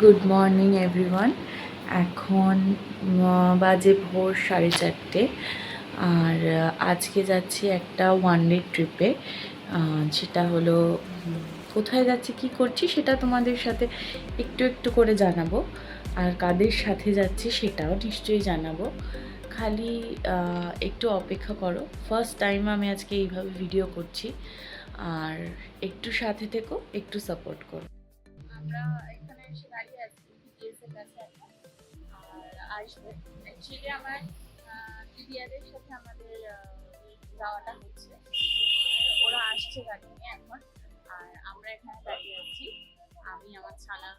Good morning everyone এখন বাজে ভোর সাড়ে চারটে। আর আজকে যাচ্ছি একটা ওয়ান ডে ট্রিপে সেটা হলো, কোথায় যাচ্ছি, কি করছি, সেটা তোমাদের সাথে একটু একটু করে জানাব। আর কাদের সাথে যাচ্ছি, সেটাও নিশ্চয়ই জানাব। খালি একটু অপেক্ষা করো। ফার্স্ট টাইম আমি আজকে এইভাবে ভিডিও করছি। আর একটু সাথে থেকো, একটু সাপোর্ট করো। আমরা এখানে এসে দাঁড়িয়ে আছি বিটিএস এর কাছে এখন। আর আসব অ্যাকচুয়ালি আমার দিদিয়াদের সাথে আমাদের যাওয়াটা হচ্ছে। ওরা আসছে গাড়ি নিয়ে এখন। আর আমরা এখানে দাঁড়িয়ে আছি। আমি, আমার ছানা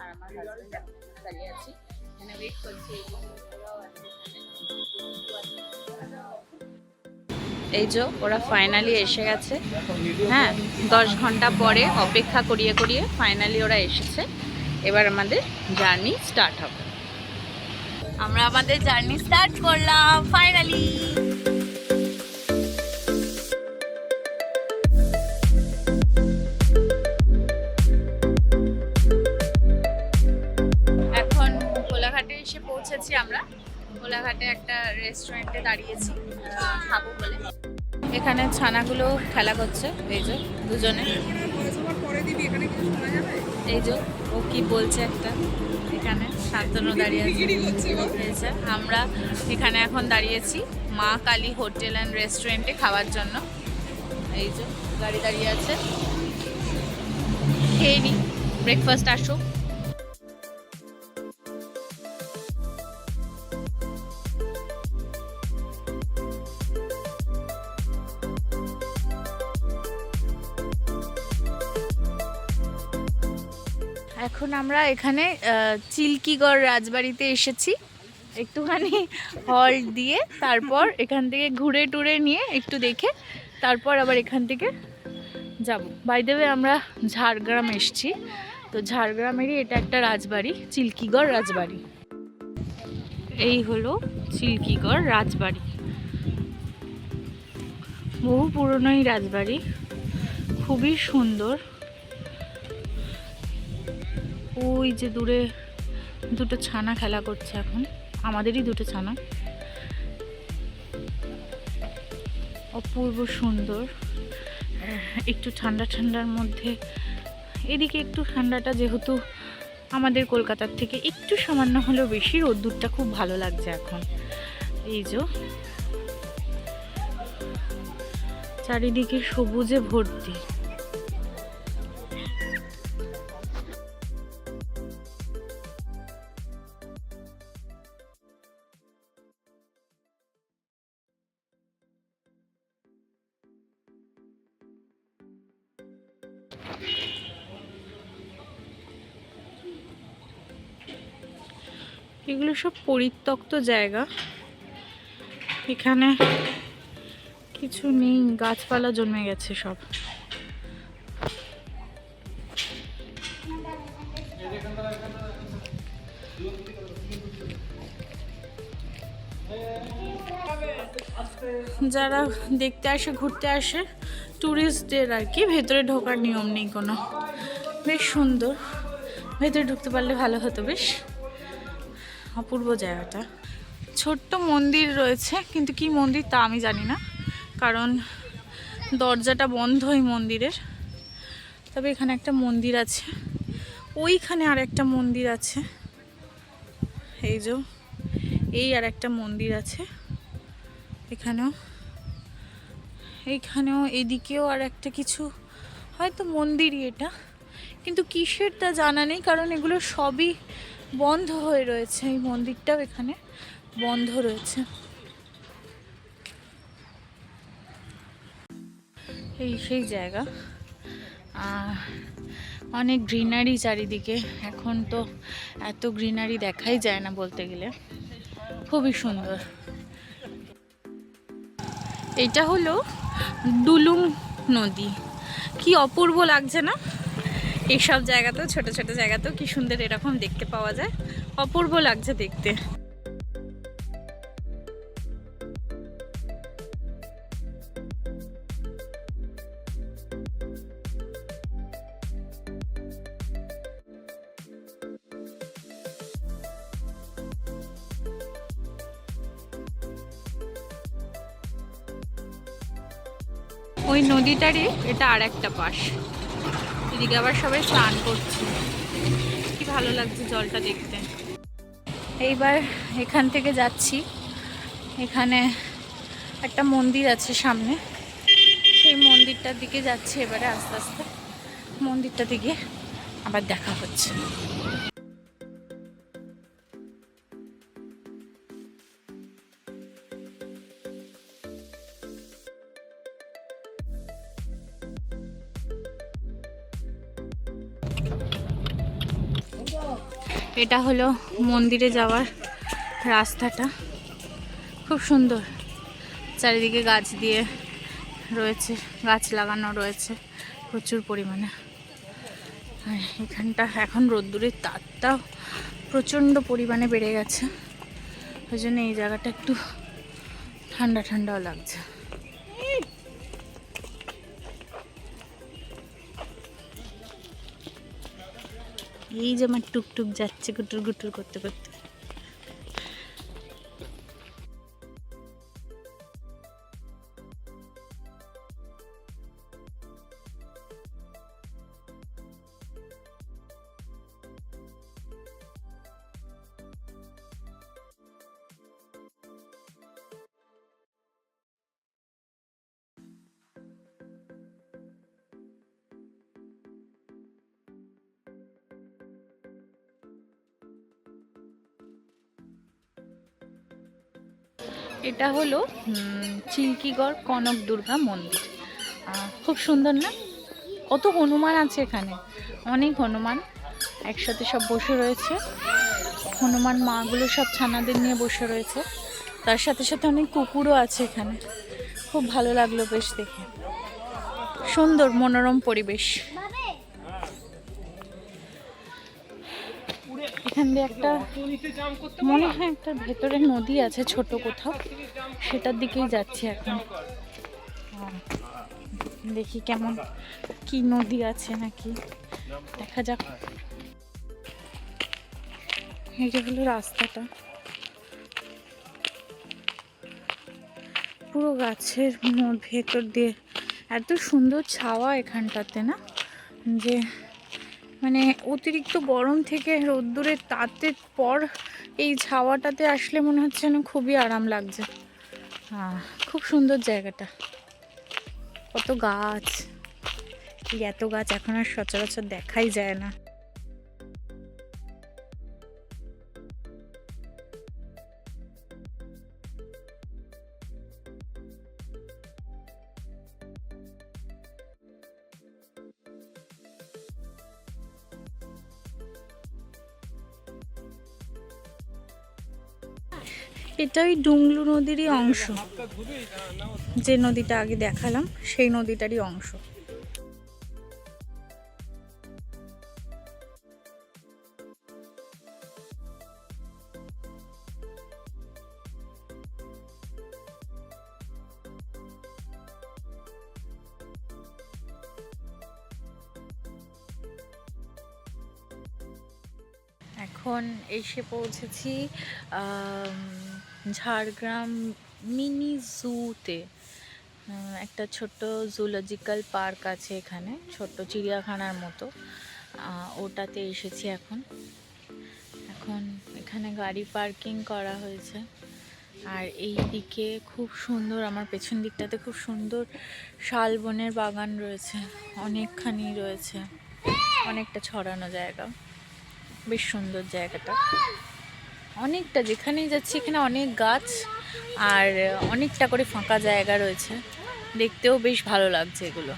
আর আমার হাজবেন্ড এখন দাঁড়িয়ে আছি। এখানে ওয়েট করছি। এবং ওরাও আছে। এই যে ওরা ফাইনালি এসে গেছে। হ্যাঁ দশ ঘণ্টা পরে অপেক্ষা করিয়ে করিয়ে ফাইনালি ওরা এসেছে। এবার আমাদের জার্নি স্টার্ট হবে। আমরা আমাদের জার্নি স্টার্ট করলাম ফাইনালি এখন কোলাঘাটে এসে পৌঁছেছি আমরা। কোলাঘাটে একটা রেস্টুরেন্টে দাঁড়িয়েছি। খাব বলে। এখানে ছানাগুলো খেলা করছে, এই যে দুজনে। এই যে ও কি বলছে একটা, এখানে শান্তনু দাঁড়িয়ে আছে। আমরা এখানে এখন দাঁড়িয়েছি মা কালী হোটেল অ্যান্ড রেস্টুরেন্টে খাওয়ার জন্য। এই যে গাড়ি দাঁড়িয়ে আছে। খেয়ে নি ব্রেকফাস্ট আসুক। এখন আমরা এখানে চিল্কিগড় রাজবাড়িতে এসেছি। একটুখানি হল দিয়ে, তারপর এখান থেকে ঘুরে টুরে নিয়ে একটু দেখে, তারপর আবার এখান থেকে যাব। বাই দেবে আমরা ঝাড়গ্রাম এসেছি। তো ঝাড়গ্রামেরই এটা একটা রাজবাড়ি, চিল্কিগড় রাজবাড়ি। এই হলো চিল্কিগড় রাজবাড়ি। বহু পুরনো এই রাজবাড়ি। খুবই সুন্দর। ওই যে দূরে দুটো ছানা খেলা করছে এখন। আমাদেরই দুটো ছানা। অপূর্ব সুন্দর। একটু ঠান্ডা ঠান্ডার মধ্যে। এদিকে একটু ঠান্ডাটা যেহেতু আমাদের কলকাতার থেকে একটু সামান্য হলেও বেশি, রোদ্দুরটা খুব ভালো লাগছে এখন। এই যে। চারিদিকে সবুজে ভর্তি। এগুলো সব পরিত্যক্ত জায়গা। এখানে কিছু নেই, গাছপালা জন্মে গেছে সব। যারা দেখতে আসে, ঘুরতে আসে ট্যুরিস্টদের আর কি, ভেতরে ঢোকার নিয়ম নেই কোনো। বেশ সুন্দর। ভেতরে ঢুকতে পারলে ভালো হতো, বেশ। অপূর্ব জায়গাটা। ছোট্ট মন্দির রয়েছে, কিন্তু কি মন্দির তা আমি জানি না, কারণ দরজাটা বন্ধ এই মন্দিরের। তবে এখানে একটা মন্দির আছে, ওইখানে আর একটা মন্দির আছে। এই যে, এই আর একটা মন্দির আছে, এখানেও। এইখানেও, এদিকেও আর একটা কিছু, হয়তো মন্দিরই এটা, কিন্তু কিসের তা জানা নেই, কারণ এগুলো সবই বন্ধ হয়ে রয়েছে, এই মন্দিরটাও এখানে বন্ধ রয়েছে। এই সেই জায়গা। অনেক গ্রিনারি চারিদিকে, এখন তো এত গ্রিনারি দেখাই যায় না বলতে গেলে। খুবই সুন্দর। এটা হলো ডুলুং নদী। কি অপূর্ব লাগছে না? এইসব জায়গাতেও, ছোট ছোট জায়গাতেও কি সুন্দর এরকম দেখতে পাওয়া যায়। অপূর্ব লাগছে দেখতে। ওই নদীটারই এটা আর একটা পাশ। এদিকে আবার সবাই স্নান করছে। কি ভালো লাগছে জলটা দেখতে। এইবার এখান থেকে যাচ্ছি। এখানে একটা মন্দির আছে সামনে। সেই মন্দিরটার দিকে যাচ্ছি এবারে আস্তে আস্তে। মন্দিরটা দিকে আবার দেখা হচ্ছে। এটা হলো মন্দিরে যাওয়ার রাস্তাটা। খুব সুন্দর। চারিদিকে গাছ দিয়ে রয়েছে, গাছ লাগানো রয়েছে প্রচুর পরিমাণে। আর এখানটা এখন রোদ্দুরের তাপটাও প্রচণ্ড পরিমাণে বেড়ে গেছে। ওই জন্য এই জায়গাটা একটু ঠান্ডা ঠান্ডাও লাগছে। এই যে আমার টুকটুক যাচ্ছে গুটুর গুটুর করতে করতে। এটা হলো উম, চিল্কিগড় কনক দুর্গা মন্দির। খুব সুন্দর না? কত হনুমান আছে এখানে? অনেক হনুমান একসাথে সব বসে রয়েছে। হনুমান মাগুলো সব ছানাদের নিয়ে বসে রয়েছে। তার সাথে সাথে অনেক কুকুরও আছে এখানে। খুব ভালো লাগল বেশ দেখে। সুন্দর মনোরম পরিবেশ। এখান দিয়ে একটা মনে হয় একটা ভেতরে নদী আছে, ছোট কোথাও। সেটার দিকেই যাচ্ছি এখন। দেখি কেমন কি নদী আছে নাকি। দেখা যাক। এই হলো রাস্তাটা। পুরো গাছের ভেতর দিয়ে, এত সুন্দর ছাওয়া এখানটাতে না? যে মানে অতিরিক্ত গরম থেকে রোদ্দুরের তাতের পর এই ছাওয়াটাতে আসলে মনে হচ্ছে যেন খুবই আরাম লাগছে। খুব সুন্দর জায়গাটা। কত গাছ। এত গাছ এখন আর সচরাচর দেখাই যায় না। এটা ওই ডুংলু নদীরই অংশ। যে নদীটা আগে দেখালাম, সেই নদীটারই অংশ। এখন এসে পৌঁছেছি ঝাড়গ্রাম মিনি জুতে একটা ছোট্ট জুলজিক্যাল পার্ক আছে এখানে, ছোট্ট চিড়িয়াখানার মতো। ওটাতে এসেছি এখন। এখন এখানে গাড়ি পার্কিং করা হয়েছে। আর এই দিকে খুব সুন্দর, আমার পেছন দিকটাতে খুব সুন্দর শালবনের বাগান রয়েছে। অনেকখানি রয়েছে। অনেকটা ছড়ানো জায়গা। বেশ সুন্দর জায়গাটা। অনেকটা, যেখানেই যাচ্ছি এখানে অনেক গাছ আর অনেকটা করে ফাঁকা জায়গা রয়েছে। দেখতেও বেশ ভালো লাগছে এগুলো।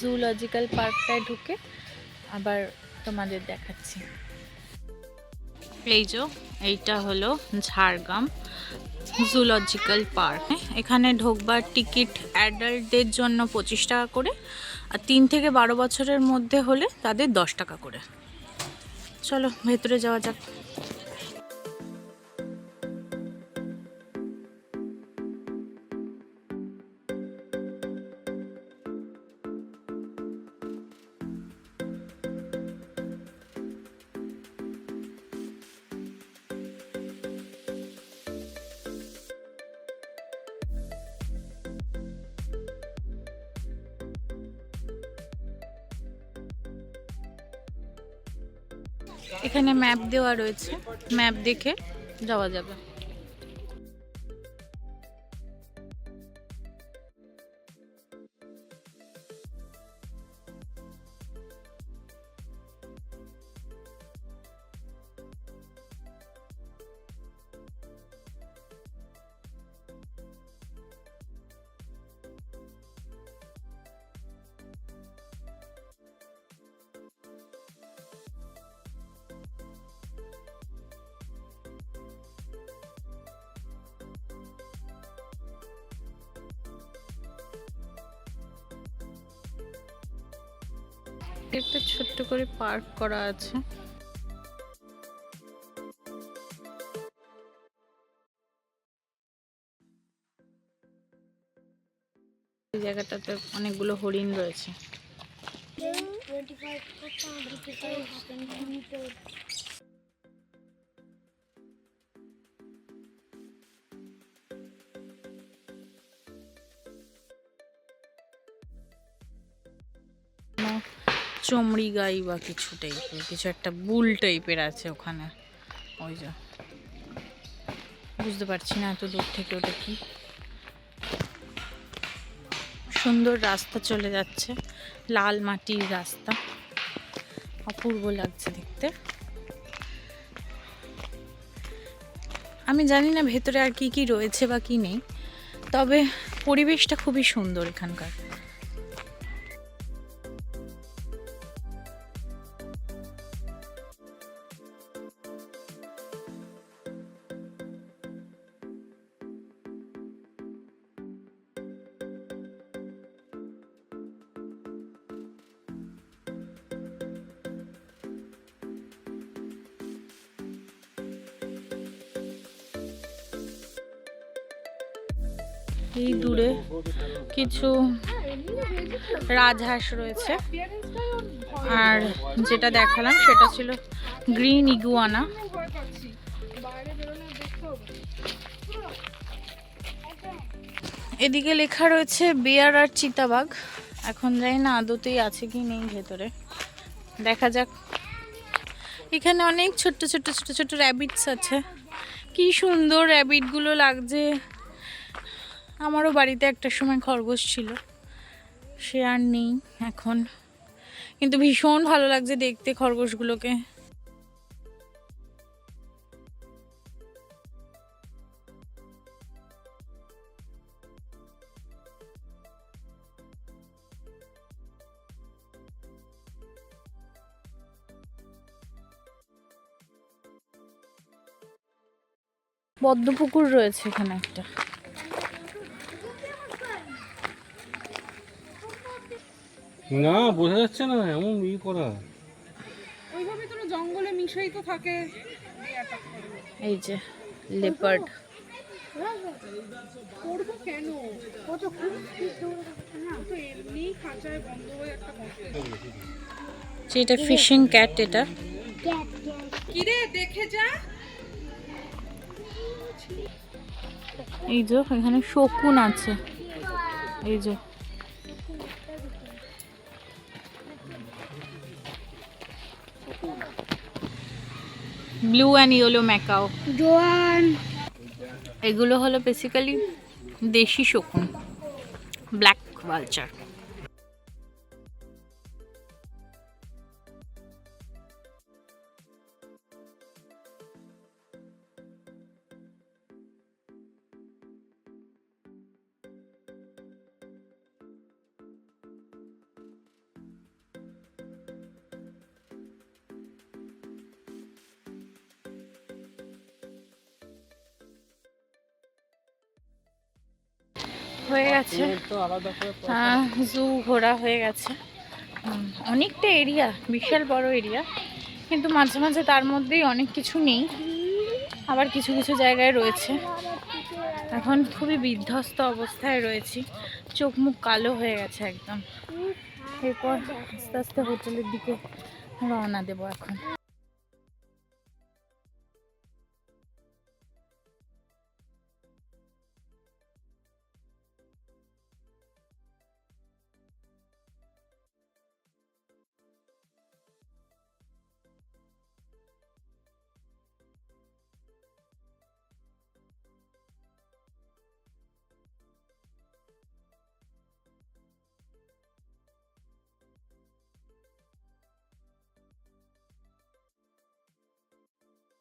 জুলজিক্যাল পার্কটায় ঢুকে আবার তোমাদের দেখাচ্ছি। এই যে, এইটা হলো ঝাড়গ্রাম জুলজিক্যাল পার্ক এখানে ঢোকবার টিকিট অ্যাডাল্টদের জন্য পঁচিশ টাকা করে আর তিন থেকে বারো বছরের মধ্যে হলে তাদের দশ টাকা করে। চলো ভেতরে যাওয়া যাক। এখানে ম্যাপ দেওয়া রয়েছে। ম্যাপ দেখে যাওয়া যাবে। একটা ছোট্ট করে পার্ক করা আছে এই জায়গাটাতে অনেকগুলো হরিণ রয়েছে চমড়ি গাই বা কিছু টাইপের কিছু একটা বুল টাইপের আছে ওখানে। ওই যা। বুঝতে পারছি না এত দূর থেকে ওটা কি। সুন্দর রাস্তা চলে যাচ্ছে, লাল মাটির রাস্তা। অপূর্ব লাগছে দেখতে। আমি জানি না ভেতরে আর কি কি রয়েছে বা কি নেই, তবে পরিবেশটা খুবই সুন্দর এখানকার। এই দূরে কিছু রাজহাঁস রয়েছে। আর যেটা দেখালাম সেটা ছিল গ্রিন ইগুয়ানা। এদিকে লেখা রয়েছে, বেয়ার আর চিতাবাঘ। এখন জানি না আদতেই আছে কি নেই ভেতরে। দেখা যাক। এখানে অনেক ছোট্ট ছোট্ট ছোট ছোট র্যাবিটস আছে। কি সুন্দর র্যাবিটগুলো লাগছে। আমারও বাড়িতে একটা সময় খরগোশ ছিল। সে আর নেই এখন। কিন্তু ভীষণ ভালো লাগছে দেখতে খরগোশগুলোকে। পদ্মপুকুর রয়েছে এখানে একটা। না বোঝা যাচ্ছে না এমন ই করা। ওইভাবে তো জঙ্গলে মিশাই তো থাকে। এই যে লেপার্ড করব কেন? ও তো এমনি খাঁচায় বন্ধ হয়ে একটা বসে এটা ফিশিং ক্যাট এটা। দেখে যা। এই যে এখানে শকুন আছে। এই যে। ব্লু অ্যান্ড ইয়েলো ম্যাকাও জোয়ান এগুলো হলো বেসিক্যালি দেশি শকুন ব্ল্যাক ভালচার হয়ে গেছে। করে জু ঘোরা হয়ে গেছে। অনেকটা এরিয়া বিশাল বড় এরিয়া। কিন্তু মাঝে মাঝে তার মধ্যেই অনেক কিছু নেই। আবার কিছু কিছু জায়গায় রয়েছে। এখন খুবই বিধ্বস্ত অবস্থায় রয়েছি। চোখ মুখ কালো হয়ে গেছে একদম। এরপর আস্তে আস্তে হোটেলের দিকে রওনা দেবো এখন।